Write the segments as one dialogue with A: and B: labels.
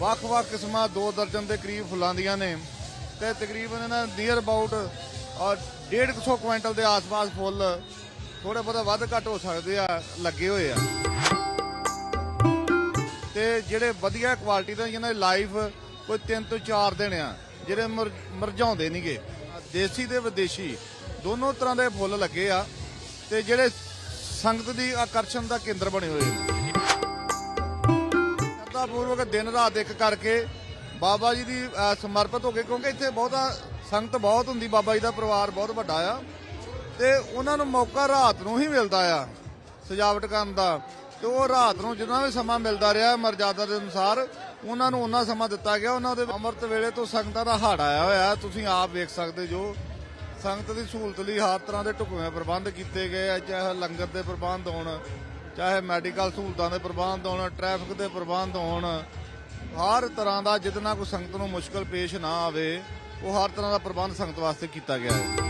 A: ਵੱਖ-ਵੱਖ ਕਿਸਮਾਂ ਦੋ ਦਰਜਨ ਦੇ ਕਰੀਬ ਫੁੱਲਾਂ ਦੀਆਂ ਨੇ ਤੇ ਤਕਰੀਬਨ ਇਹਨਾਂ ਨੀਅਰ ਅਬਾਊਟ ਔਰ 150 ਕੁਇੰਟਲ ਦੇ ਆਸ-ਪਾਸ ਫੁੱਲ ਥੋੜੇ ਬਹੁਤਾ ਵੱਧ ਘੱਟ ਹੋ ਸਕਦੇ ਆ, ਲੱਗੇ ਹੋਏ ਆ। ਤੇ ਜਿਹੜੇ ਵਧੀਆ ਕੁਆਲਿਟੀ ਦੇ ਜਿਹਨਾਂ ਦੀ ਲਾਈਫ ਕੋਈ 3 ਤੋਂ 4 ਦਿਨ ਆ, ਜਿਹੜੇ ਮੁਰ- ਮੁਰਝਾਉਂਦੇ ਨਹੀਂਗੇ ਦੇਸੀ ਤੇ ਵਿਦੇਸ਼ੀ, ਦੋਨੋਂ ਤਰ੍ਹਾਂ ਦੇ ਫੁੱਲ ਲੱਗੇ ਆ ਤੇ ਜਿਹੜੇ ਸੰਗਤ ਦੀ ਆਕਰਸ਼ਣ ਦਾ ਕੇਂਦਰ ਬਣੇ ਹੋਏ ਨੇ। ਪੂਰਵਕ ਦਿਨ ਰਾਤ ਇੱਕ ਕਰਕੇ ਬਾਬਾ ਜੀ ਦੀ ਸਮਰਪਿਤ ਹੋ ਕੇ, ਕਿਉਂਕਿ ਇੱਥੇ ਬਹੁਤਾ ਸੰਗਤ ਬਹੁਤ ਹੁੰਦੀ, ਬਾਬਾ ਜੀ ਦਾ ਪਰਿਵਾਰ ਬਹੁਤ ਵੱਡਾ ਆ। ਤੇ ਉਹਨਾਂ ਨੂੰ ਮੌਕਾ ਰਾਤ ਨੂੰ ਹੀ ਮਿਲਦਾ ਆ, ਸਜਾਵਟ ਕਰਨ ਦਾ। ਤੇ ਉਹ ਰਾਤ ਨੂੰ ਜਿੰਨਾ ਵੀ ਸਮਾਂ ਮਿਲਦਾ ਰਿਹਾ, ਮਰਜ਼ਾਦਾ ਦੇ ਅਨੁਸਾਰ, ਉਹਨਾਂ ਨੂੰ ਉਹਨਾਂ ਸਮਾਂ ਦਿੱਤਾ ਗਿਆ। ਉਹਨਾਂ ਦੇ ਅੰਮ੍ਰਿਤ ਵੇਲੇ ਤੋਂ ਸੰਗਤਾਂ ਦਾ ਹੜ ਆਇਆ ਹੋਇਆ। ਤੁਸੀਂ ਆਪ ਵੇਖ ਸਕਦੇ ਜੋ ਸੰਗਤ ਦੀ ਸਹੂਲਤ ਲਈ ਹਰ ਤਰ੍ਹਾਂ ਦੇ ਢੁਕਵੇਂ ਪ੍ਰਬੰਧ ਕੀਤੇ ਗਏ ਆ, ਚਾਹੇ ਲੰਗਰ ਦੇ ਪ੍ਰਬੰਧ ਹੋਣ ਚਾਹੇ ਮੈਡੀਕਲ ਸਹੂਲਤਾਂ ਦੇ ਪ੍ਰਬੰਧ ਹੋਣ ਟ੍ਰੈਫਿਕ ਦੇ ਪ੍ਰਬੰਧ ਹੋਣ, ਹਰ ਤਰ੍ਹਾਂ ਦਾ ਜਿਤਨਾ ਕੋਈ ਸੰਗਤ ਨੂੰ ਮੁਸ਼ਕਲ ਪੇਸ਼ ਨਾ ਆਵੇ, ਉਹ ਹਰ ਤਰ੍ਹਾਂ ਦਾ ਪ੍ਰਬੰਧ ਸੰਗਤ ਵਾਸਤੇ ਕੀਤਾ ਗਿਆ ਹੈ।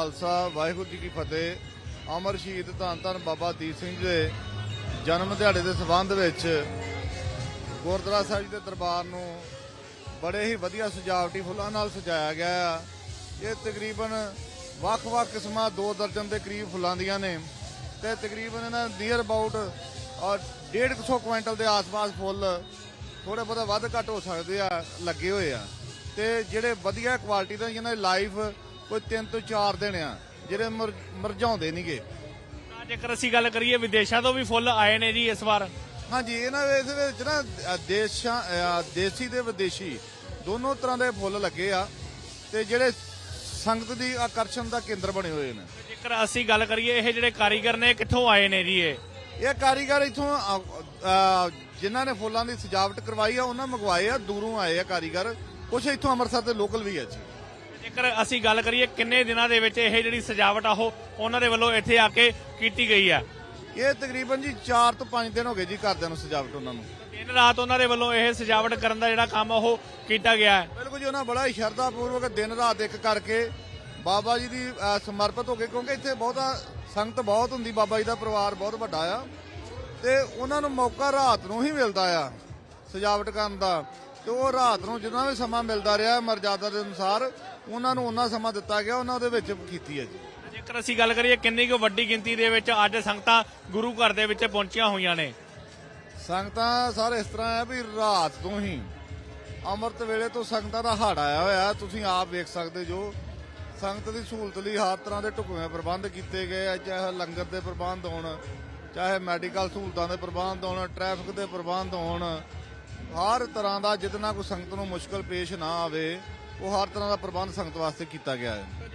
A: ਖਾਲਸਾ, ਵਾਹਿਗੁਰੂ ਜੀ ਕੀ ਫਤਿਹ। ਅਮਰ ਸ਼ਹੀਦ ਧੰਨ ਧੰਨ ਬਾਬਾ ਦੀਪ ਸਿੰਘ ਜੀ ਦੇ ਜਨਮ ਦਿਹਾੜੇ ਦੇ ਸਬੰਧ ਵਿੱਚ ਗੁਰਦੁਆਰਾ ਸਾਹਿਬ ਜੀ ਦੇ ਦਰਬਾਰ ਨੂੰ ਬੜੇ ਹੀ ਵਧੀਆ ਸਜਾਵਟੀ ਫੁੱਲਾਂ ਨਾਲ ਸਜਾਇਆ ਗਿਆ ਆ। ਇਹ ਤਕਰੀਬਨ ਵੱਖ-ਵੱਖ ਕਿਸਮਾਂ ਦੋ ਦਰਜਨ ਦੇ ਕਰੀਬ ਫੁੱਲਾਂ ਦੀਆਂ ਨੇ ਤੇ ਤਕਰੀਬਨ ਇਹਨਾਂ ਨੀਅਰ ਅਬਾਊਟ ਔਰ 150 ਕੁਇੰਟਲ ਦੇ ਆਸ-ਪਾਸ ਫੁੱਲ ਥੋੜੇ ਬਹੁਤਾ ਵੱਧ ਘੱਟ ਹੋ ਸਕਦੇ ਆ, ਲੱਗੇ ਹੋਏ ਆ। ਤੇ ਜਿਹੜੇ ਵਧੀਆ ਕੁਆਲਿਟੀ ਦੇ ਜਿਹਨਾਂ ਦੀ ਲਾਈਫ ਕੋਈ 3 ਤੋਂ 4 ਦਿਨ ਆ ਜਿਹੜੇ ਮੁਰ- ਮੁਰਝਾਉਂਦੇ ਨਹੀਂਗੇ।
B: ਤਾਂ ਜੇਕਰ ਅਸੀਂ ਗੱਲ ਕਰੀਏ ਵਿਦੇਸ਼ਾਂ ਤੋਂ ਵੀ ਫੁੱਲ ਆਏ ਨੇ ਜੀ ਇਸ ਵਾਰ।
A: ਹਾਂਜੀ ਇਹਨਾਂ ਇਹਦੇ ਵਿੱਚ ਨਾ ਦੇਸ਼ਾਂ ਦੇਸੀ ਤੇ ਵਿਦੇਸ਼ੀ ਦੋਨੋਂ ਤਰ੍ਹਾਂ ਦੇ ਫੁੱਲ ਲੱਗੇ ਆ ਤੇ ਜਿਹੜੇ ਸੰਗਤ ਦੀ ਆਕਰਸ਼ਣ ਦਾ ਕੇਂਦਰ ਬਣੇ ਹੋਏ ਨੇ।
B: ਜੇਕਰ ਅਸੀਂ ਗੱਲ ਕਰੀਏ ਇਹ ਜਿਹੜੇ ਕਾਰੀਗਰ ਨੇ ਕਿੱਥੋਂ ਆਏ ਨੇ ਜੀ ਇਹ?
A: ਇਹ ਕਾਰੀਗਰ ਇਥੋਂ ਜਿਨ੍ਹਾਂ ਨੇ ਫੁੱਲਾਂ ਦੀ ਸਜਾਵਟ ਕਰਵਾਈ ਆ ਉਹਨਾਂ ਮੰਗਵਾਏ ਆ ਦੂਰੋਂ ਆਏ ਆ ਕਾਰੀਗਰ। ਕੁਝ ਇੱਥੋਂ ਅੰਮ੍ਰਿਤਸਰ ਦੇ ਲੋਕਲ ਵੀ ਆ ਜੀ।
B: ਜੇਕਰ ਅਸੀਂ ਗੱਲ ਕਰੀਏ ਕਿੰਨੇ ਦਿਨਾਂ ਦੇ ਵਿੱਚ ਇਹ ਜਿਹੜੀ ਸਜਾਵਟ ਆ ਉਹ ਉਹਨਾਂ ਦੇ ਵੱਲੋਂ ਇੱਥੇ ਆ ਕੇ ਕੀਤੀ ਗਈ ਆ?
A: ਇਹ ਤਕਰੀਬਨ ਜੀ 4 ਤੋਂ 5 ਦਿਨ ਹੋ ਗਏ ਜੀ ਘਰਦਿਆਂ ਨੂੰ ਸਜਾਵਟ ਉਹਨਾਂ ਨੂੰ।
B: ਦਿਨ ਰਾਤ ਉਹਨਾਂ ਦੇ ਵੱਲੋਂ ਇਹ ਸਜਾਵਟ ਕਰਨ ਦਾ ਜਿਹੜਾ ਕੰਮ ਉਹ ਕੀਤਾ ਗਿਆ ਹੈ।
A: ਬਿਲਕੁਲ ਜੀ ਉਹਨਾਂ ਬੜਾ ਹੀ ਸ਼ਰਧਾ ਪੂਰਵਕ ਦਿਨ ਰਾਤ ਇੱਕ ਕਰਕੇ ਬਾਬਾ ਜੀ ਦੀ ਸਮਰਪਿਤ ਹੋ ਕੇ ਕਿਉਂਕਿ ਇੱਥੇ ਬਹੁਤਾ ਸੰਗਤ ਬਹੁਤ ਹੁੰਦੀ ਬਾਬਾ ਜੀ ਦਾ ਪਰਿਵਾਰ ਬਹੁਤ ਵੱਡਾ ਆ। ਤੇ ਉਹਨਾਂ ਨੂੰ ਮੌਕਾ ਰਾਤ ਨੂੰ ਹੀ ਮਿਲਦਾ ਆ ਸਜਾਵਟ ਕਰਨ ਦਾ। ਤੇ ਉਹ ਰਾਤ ਨੂੰ ਜਿੰਨਾ ਵੀ ਸਮਾਂ ਮਿਲਦਾ ਰਿਹਾ ਮਰਜ਼ਾਦਾ ਦੇ ਅਨੁਸਾਰ ਉਹਨਾਂ ਨੂੰ ਉਹਨਾਂ ਸਮਾਂ ਦਿੱਤਾ ਗਿਆ ਉਹਨਾਂ ਦੇ ਵਿੱਚ ਕੀਤੀ ਹੈ ਜੀ।
B: ਜੇਕਰ ਅਸੀਂ ਗੱਲ ਕਰੀਏ ਕਿੰਨੀ ਕੁ ਵੱਡੀ ਗਿਣਤੀ ਦੇ ਵਿੱਚ ਅੱਜ ਸੰਗਤਾਂ ਗੁਰੂ ਘਰ ਦੇ ਵਿੱਚ ਪਹੁੰਚੀਆਂ ਹੋਈਆਂ ਨੇ?
A: ਸੰਗਤਾਂ ਸਾਰੇ ਇਸ ਤਰ੍ਹਾਂ ਆ ਵੀ ਰਾਤ ਤੋਂ ਹੀ ਅੰਮ੍ਰਿਤ ਵੇਲੇ ਤੋਂ ਸੰਗਤਾਂ ਦਾ ਹੜ ਆਇਆ ਹੋਇਆ ਤੁਸੀਂ ਆਪ ਵੇਖ ਸਕਦੇ ਜੋ। ਸੰਗਤ ਦੀ ਸਹੂਲਤ ਲਈ ਹਰ ਤਰ੍ਹਾਂ ਦੇ ਢੁਕਵੇਂ ਪ੍ਰਬੰਧ ਕੀਤੇ ਗਏ ਆ ਚਾਹੇ ਲੰਗਰ ਦੇ ਪ੍ਰਬੰਧ ਹੋਣ ਚਾਹੇ ਮੈਡੀਕਲ ਸਹੂਲਤਾਂ ਦੇ ਪ੍ਰਬੰਧ ਹੋਣ ਟ੍ਰੈਫਿਕ ਦੇ ਪ੍ਰਬੰਧ ਹੋਣ। ਹਰ ਤਰ੍ਹਾਂ ਦਾ ਜਿਤਨਾ ਕੋਈ ਸੰਗਤ ਨੂੰ ਮੁਸ਼ਕਲ ਪੇਸ਼ ਨਾ ਆਵੇ, ਉਹ ਹਰ ਤਰ੍ਹਾਂ ਦਾ ਪ੍ਰਬੰਧ ਸੰਗਤ ਵਾਸਤੇ ਕੀਤਾ ਗਿਆ ਹੈ।